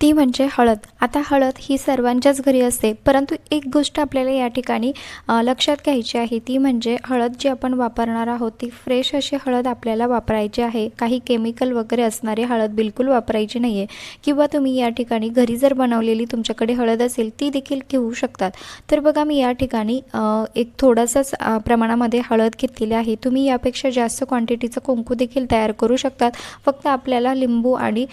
ती म्हणजे हळद. आता हळद ही सर्वांच्याच घरी असते परंतु एक गोष्ट आपल्याला या ठिकाणी लक्षात घ्यायची आहे ती म्हणजे हळद जी आपण वापरणार आहोत ती फ्रेश अशी हळद आपल्याला वापरायची आहे. काही केमिकल वगैरे असणारी हळद बिलकुल वापरायची नाही आहे किंवा तुम्ही या ठिकाणी घरी जर बनवलेली तुमच्याकडे हळद असेल ती देखील घेऊ शकतात. तर बघा मी या ठिकाणी एक थोडासाच प्रमाणामध्ये हळद घेतलेली आहे. तुम्ही यापेक्षा जास्त क्वांटिटीचं कुंकू देखील तयार करू शकतात. फक्त आपल्याला लिंबू आणि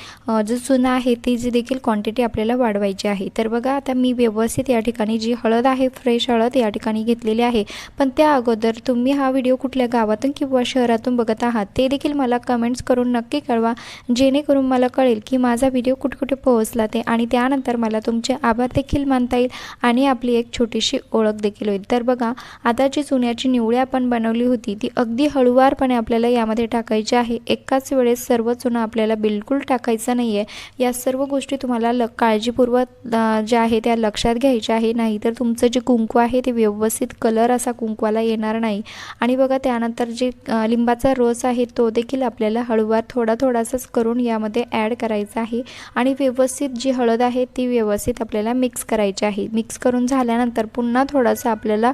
जो चुना आहे ती जी देखील क्वांटिटी आपल्याला वाढवायची आहे. तर बघा आता मी व्यवस्थित या ठिकाणी जी हळद आहे फ्रेश हळद या ठिकाणी घेतलेली आहे. पण त्या अगोदर तुम्ही हा व्हिडिओ कुठल्या गावातून किंवा शहरातून बघत आहात ते देखील मला कमेंट्स करून नक्की कळवा. जेणेकरून मला कळेल की माझा व्हिडिओ कुठकुठे कुठे पोहोचला ते आणि त्यानंतर मला तुमचे आभार देखील मानता येईल आणि आपली एक छोटीशी ओळख देखील होईल. तर बघा आता जी चुन्याची निवळी आपण बनवली होती ती अगदी हळुवारपणे आपल्याला यामध्ये टाकायची आहे. एकाच वेळेस सर्व चुना आपल्याला बिलकुल टाकायचं नाही आहे या सर्व गोष्टी तुम्हाला ल काळजीपूर्वक ज्या आहे त्या लक्षात घ्यायच्या आहे. नाही तर तुमचं जे कुंकू आहे ते व्यवस्थित कलर असा कुंकवाला येणार नाही. आणि बघा त्यानंतर जे लिंबाचा रस आहे तो देखील आपल्याला हळूवार थोडा थोडासाच करून यामध्ये ॲड करायचा आहे. आणि व्यवस्थित जी हळद आहे ती व्यवस्थित आपल्याला मिक्स करायची आहे. मिक्स करून झाल्यानंतर पुन्हा थोडासा आपल्याला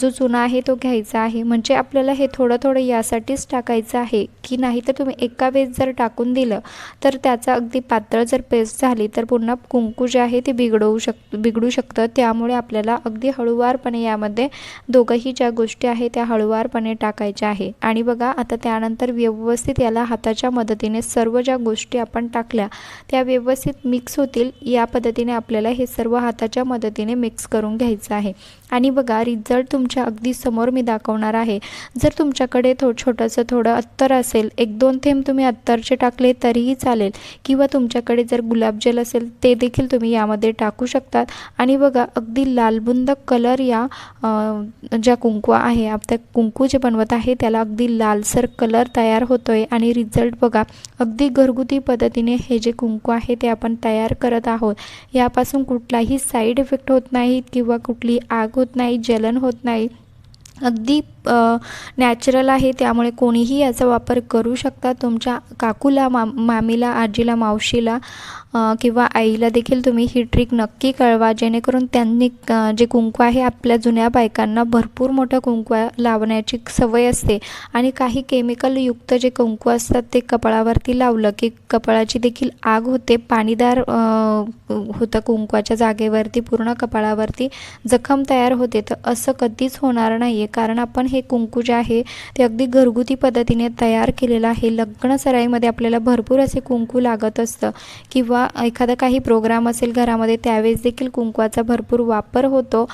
जो चुना आहे तो घ्यायचा आहे. म्हणजे आपल्याला हे थोडं थोडं यासाठीच टाकायचं आहे. की नाही तर तुम्ही एका वेळेस जर टाकून दिलं तर त्याचा अगदी पातळ जर पेस्ट झाला तर पुन्हा कुंकू जे आहे ते बिघडवू शक बिघडू शकतं. त्यामुळे आपल्याला अगदी हळुवारपणे यामध्ये दोघंही ज्या गोष्टी आहेत त्या हळुवारपणे टाकायच्या आहे. आणि बघा आता त्यानंतर व्यवस्थित याला हाताच्या मदतीने सर्व ज्या गोष्टी आपण टाकल्या त्या व्यवस्थित मिक्स होतील. या पद्धतीने आपल्याला हे सर्व हाताच्या मदतीने मिक्स करून घ्यायचं आहे. आणि बघा रिझल्ट तुमच्या अगदी समोर मी दाखवणार आहे. जर तुमच्याकडे थो छोटंसं थोडं अत्तर असेल एक दोन थेंब तुम्ही अत्तरचे टाकले तरीही चालेल. किंवा तुमच्याकडे जर गुलाबजाम जेल असेल ते देखील तुम्ही यामध्ये टाकू शकतात. आणि बघा अगदी लालबुंद कलर या ज्या कुंकू आहे आपल्या कुंकू जे बनवत आहे त्याला अगदी लालसर कलर तयार होतो आहे आणि रिझल्ट बघा अगदी घरगुती पद्धतीने हे जे कुंकू आहे ते आपण तयार करत आहोत. यापासून कुठलाही साईड इफेक्ट होत नाहीत किंवा कुठली आग होत नाही जलन होत नाही. अगदी नॅचरल आहे त्यामुळे कोणीही याचा वापर करू शकता. तुमच्या काकूला मा मामीला आजीला मावशीला किंवा आईला देखील तुम्ही ही ट्रिक नक्की कळवा. जेणेकरून त्यांनी जे कुंकू आहे आपल्या जुन्या बायकांना भरपूर मोठं कुंकू लावण्याची सवय असते. आणि काही केमिकलयुक्त जे कुंकू असतात ते कपाळावरती लावलं की कपाळाची देखील आग होते. पाणीदार होतं कुंकवाच्या जागेवरती पूर्ण कपाळावरती जखम तयार होते. तर असं कधीच होणार नाही आहे कारण आपण हे हे कुंकू जे आहे ते अगदी घरगुती पद्धतीने तयार केलेलं आहे. लग्न सराईमध्ये आपल्याला भरपूर असे कुंकू लागत असतं. किंवा एखादा काही प्रोग्राम असेल घरामध्ये त्यावेळेस देखील कुंकवाचा भरपूर वापर होतो.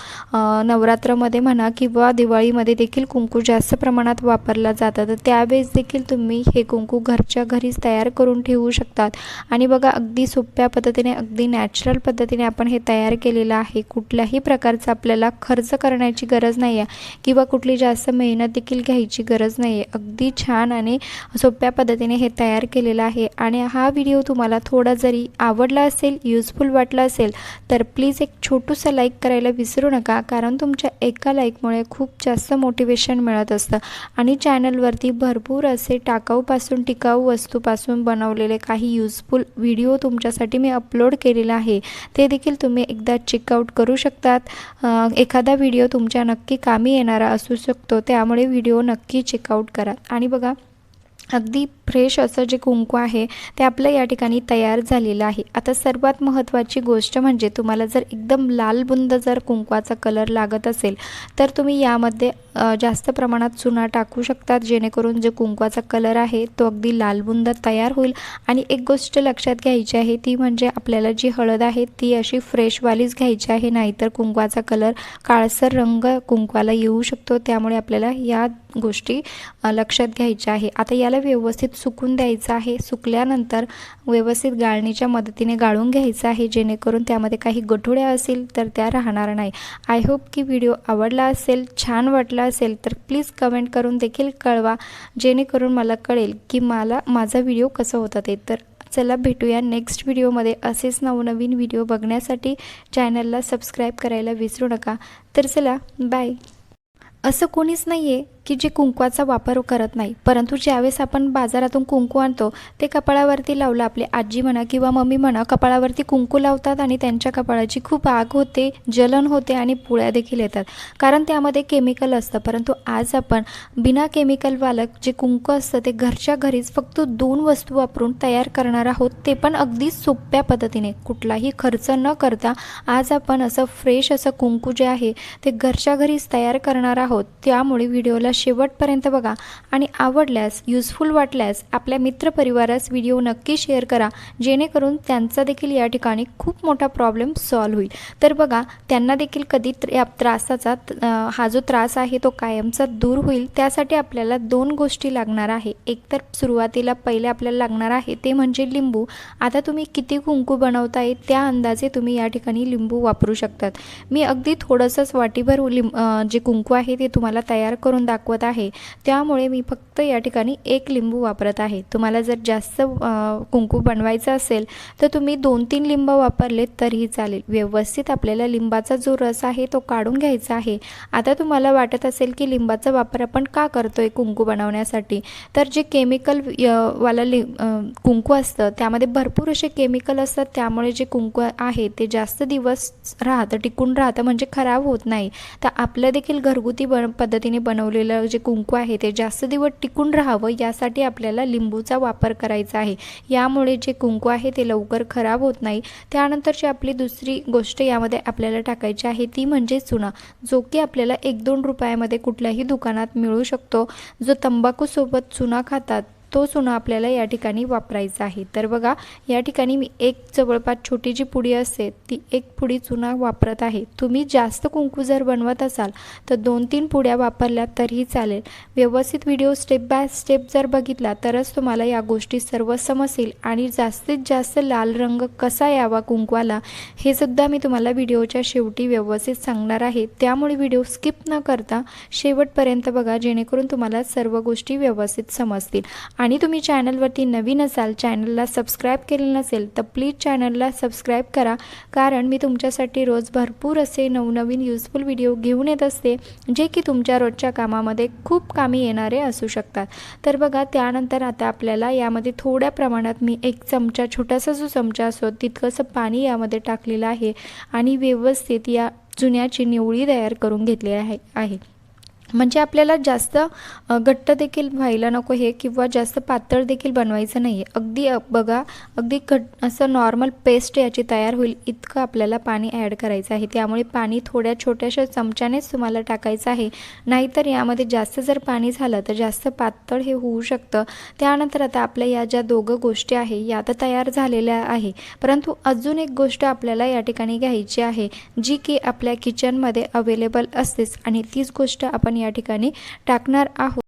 नवरात्रामध्ये म्हणा किंवा दिवाळीमध्ये देखील कुंकू जास्त प्रमाणात वापरला जातं तर त्यावेळेस देखील तुम्ही हे कुंकू घरच्या घरीच तयार करून ठेवू शकतात. आणि बघा अगदी सोप्या पद्धतीने अगदी नॅचरल पद्धतीने आपण हे तयार केलेलं आहे. कुठल्याही प्रकारचा आपल्याला खर्च करण्याची गरज नाही आहे किंवा कुठली जास्त मेहनत देखील घ्यायची गरज नाही आहे अगदी छान आणि सोप्या पद्धतीने हे तयार केलेलं आहे. आणि हा व्हिडिओ तुम्हाला थोडा जरी आवडला असेल युजफुल वाटला असेल तर प्लीज एक छोटूसं लाईक करायला विसरू नका कारण तुमच्या एका लाईकमुळे खूप जास्त मोटिवेशन मिळत असतं. आणि चॅनलवरती भरपूर असे टाकाऊपासून टिकाऊ वस्तूपासून बनवलेले काही युजफुल व्हिडिओ तुमच्यासाठी मी अपलोड केलेला आहे. ते देखील तुम्ही एकदा चेकआउट करू शकतात. एखादा व्हिडिओ तुमच्या नक्की कामी येणारा असू शकतो. त्यामुळे व्हिडिओ नक्की चेकआउट करा. आणि बघा अगदी फ्रेश असं जे कुंकू आहे ते आपलं या ठिकाणी तयार झालेलं आहे. आता सर्वात महत्त्वाची गोष्ट म्हणजे तुम्हाला जर एकदम लालबुंद जर कुंकवाचा कलर लागत असेल तर तुम्ही यामध्ये जास्त प्रमाणात चुना टाकू शकतात जेणेकरून जे कुंकवाचा कलर आहे तो अगदी लालबुंद तयार होईल. आणि एक गोष्ट लक्षात घ्यायची आहे ती म्हणजे आपल्याला जी हळद आहे ती अशी फ्रेशवालीच घ्यायची आहे नाहीतर कुंकवाचा कलर काळसर रंग कुंकवाला येऊ शकतो. त्यामुळे आपल्याला या गोष्टी लक्षात घ्यायच्या आहे. आता याला व्यवस्थित सुकून द्यायचं आहे. सुकल्यानंतर व्यवस्थित गाळणीच्या मदतीने गाळून घ्यायचं आहे. जेणेकरून त्यामध्ये काही गठुड्या असेल तर त्या राहणार नाही. आय होप की व्हिडिओ आवडला असेल छान वाटला असेल तर प्लीज कमेंट करून देखील कळवा. जेणेकरून मला कळेल की मला माझा व्हिडिओ कसा होता ते. तर चला भेटूया नेक्स्ट व्हिडिओमध्ये असेच नवनवीन व्हिडिओ बघण्यासाठी चॅनलला सबस्क्राईब करायला विसरू नका. तर चला बाय असं कोणीच नाही आहे की जे कुंकवाचा वापर करत नाही. परंतु ज्यावेळेस आपण बाजारातून कुंकू आणतो ते कपाळावरती लावलं आपली आजी म्हणा किंवा मम्मी म्हणा कपाळावरती कुंकू लावतात आणि त्यांच्या कपाळाची खूप आग होते जलन होते आणि पुळ्या देखील येतात. कारण त्यामध्ये केमिकल असतं. परंतु आज आपण बिना केमिकलवालं जे कुंकू असतं ते घरच्या घरीच फक्त दोन वस्तू वापरून तयार करणार आहोत ते पण अगदी सोप्या पद्धतीने. कुठलाही खर्च न करता आज आपण असं फ्रेश असं कुंकू जे आहे ते घरच्या घरीच तयार करणार आहोत. त्यामुळे व्हिडिओला शेवटपर्यंत बघा. आणि आवडल्यास युजफुल वाटल्यास आपल्या मित्रपरिवारास व्हिडिओ नक्की शेअर करा. जेणेकरून त्यांचा देखील या ठिकाणी खूप मोठा प्रॉब्लेम सॉल्व्ह होईल. तर बघा त्यांना देखील कधी त्र- या त्रासाचा हा जो त्रास आहे तो कायमचा दूर होईल. त्यासाठी आपल्याला दोन गोष्टी लागणार आहे. एकतर सुरुवातीला पहिले आपल्याला लागणार आहे ते म्हणजे लिंबू. आता तुम्ही किती कुंकू बनवताय त्या अंदाजे तुम्ही या ठिकाणी लिंबू वापरू शकतात. मी अगदी थोडंसंच वाटीभर लिंब जे कुंकू आहे ते तुम्हाला तयार करून दाखवत आहे. त्यामुळे मी फक्त या ठिकाणी एक लिंबू वापरत आहे. तुम्हाला जर जास्त कुंकू बनवायचं असेल तर तुम्ही दोन तीन लिंब वापरले तरीही चालेल. व्यवस्थित आपल्याला लिंबाचा जो रस आहे तो काढून घ्यायचा आहे. आता तुम्हाला वाटत असेल की लिंबाचा वापर आपण का करतोय कुंकू बनवण्यासाठी? तर जे केमिकल वाला लि कुंकू असतं त्यामध्ये भरपूर असे केमिकल असतात. त्यामुळे जे कुंकू आहे ते जास्त दिवस राहतं टिकून राहतं म्हणजे खराब होत नाही. तर आपलं देखील घरगुती बन पद्धतीने बनवलेलं जे कुंकू आहे ते जास्त दिवस टिकून राहावं यासाठी आपल्याला लिंबूचा वापर करायचा आहे. यामुळे जे कुंकू आहे ते लवकर खराब होत नाही. त्यानंतरची आपली दुसरी गोष्ट यामध्ये आपल्याला टाकायची आहे ती म्हणजे चुना. जो की आपल्याला एक दोन रुपयामध्ये कुठल्याही दुकानात मिळू शकतो. जो तंबाखूसोबत चुना खातात तो चुना आपल्याला या ठिकाणी वापरायचा आहे. तर बघा या ठिकाणी मी एक जवळपास छोटी जी पुडी असते ती एक पुडी चुना वापरत आहे. तुम्ही जास्त कुंकू जर बनवत असाल तर दोन तीन पुड्या वापरल्या तरीही चालेल. व्यवस्थित व्हिडिओ स्टेप बाय स्टेप जर बघितला तरच तुम्हाला या गोष्टी सर्व समजतील आणि जास्तीत जास्त लाल रंग कसा यावा कुंकवाला हे सुद्धा मी तुम्हाला व्हिडिओच्या शेवटी व्यवस्थित सांगणार आहे. त्यामुळे व्हिडिओ स्किप न करता शेवटपर्यंत बघा जेणेकरून तुम्हाला सर्व गोष्टी व्यवस्थित समजतील. आणि तुम्ही चॅनलवरती नवीन असाल चॅनलला सबस्क्राईब केलेलं नसेल तर प्लीज चॅनलला सबस्क्राईब करा. कारण मी तुमच्यासाठी रोज भरपूर असे नवनवीन युजफुल व्हिडिओ घेऊन येत असते जे की तुमच्या रोजच्या कामामध्ये खूप कामी येणारे असू शकतात. तर बघा त्यानंतर आता आपल्याला यामध्ये थोड्या प्रमाणात मी एक चमचा छोटासा जो चमचा असतो तितकंसं पाणी यामध्ये टाकलेलं आहे आणि व्यवस्थित या चुन्याची निवळी तयार करून घेतली आहे आहे. म्हणजे आपल्याला जास्त घट्ट देखील व्हायला नको हे किंवा जास्त पातळ देखील बनवायचं नाही आहे अगदी बघा अगदी घट असं नॉर्मल पेस्ट याची तयार होईल इतकं आपल्याला पाणी ॲड करायचं आहे. त्यामुळे पाणी थोड्या छोट्याशा चमच्यानेच तुम्हाला टाकायचं आहे. नाहीतर यामध्ये जास्त जर पाणी झालं तर जास्त पातळ हे होऊ शकतं. त्यानंतर आता आपल्या या ज्या दोघं गोष्टी आहे या तर तयार झालेल्या आहे. परंतु अजून एक गोष्ट आपल्याला या ठिकाणी घ्यायची आहे जी की आपल्या किचनमध्ये अवेलेबल असतेच. आणि तीच गोष्ट आपण या ठिकाणी टाकणार आहोत.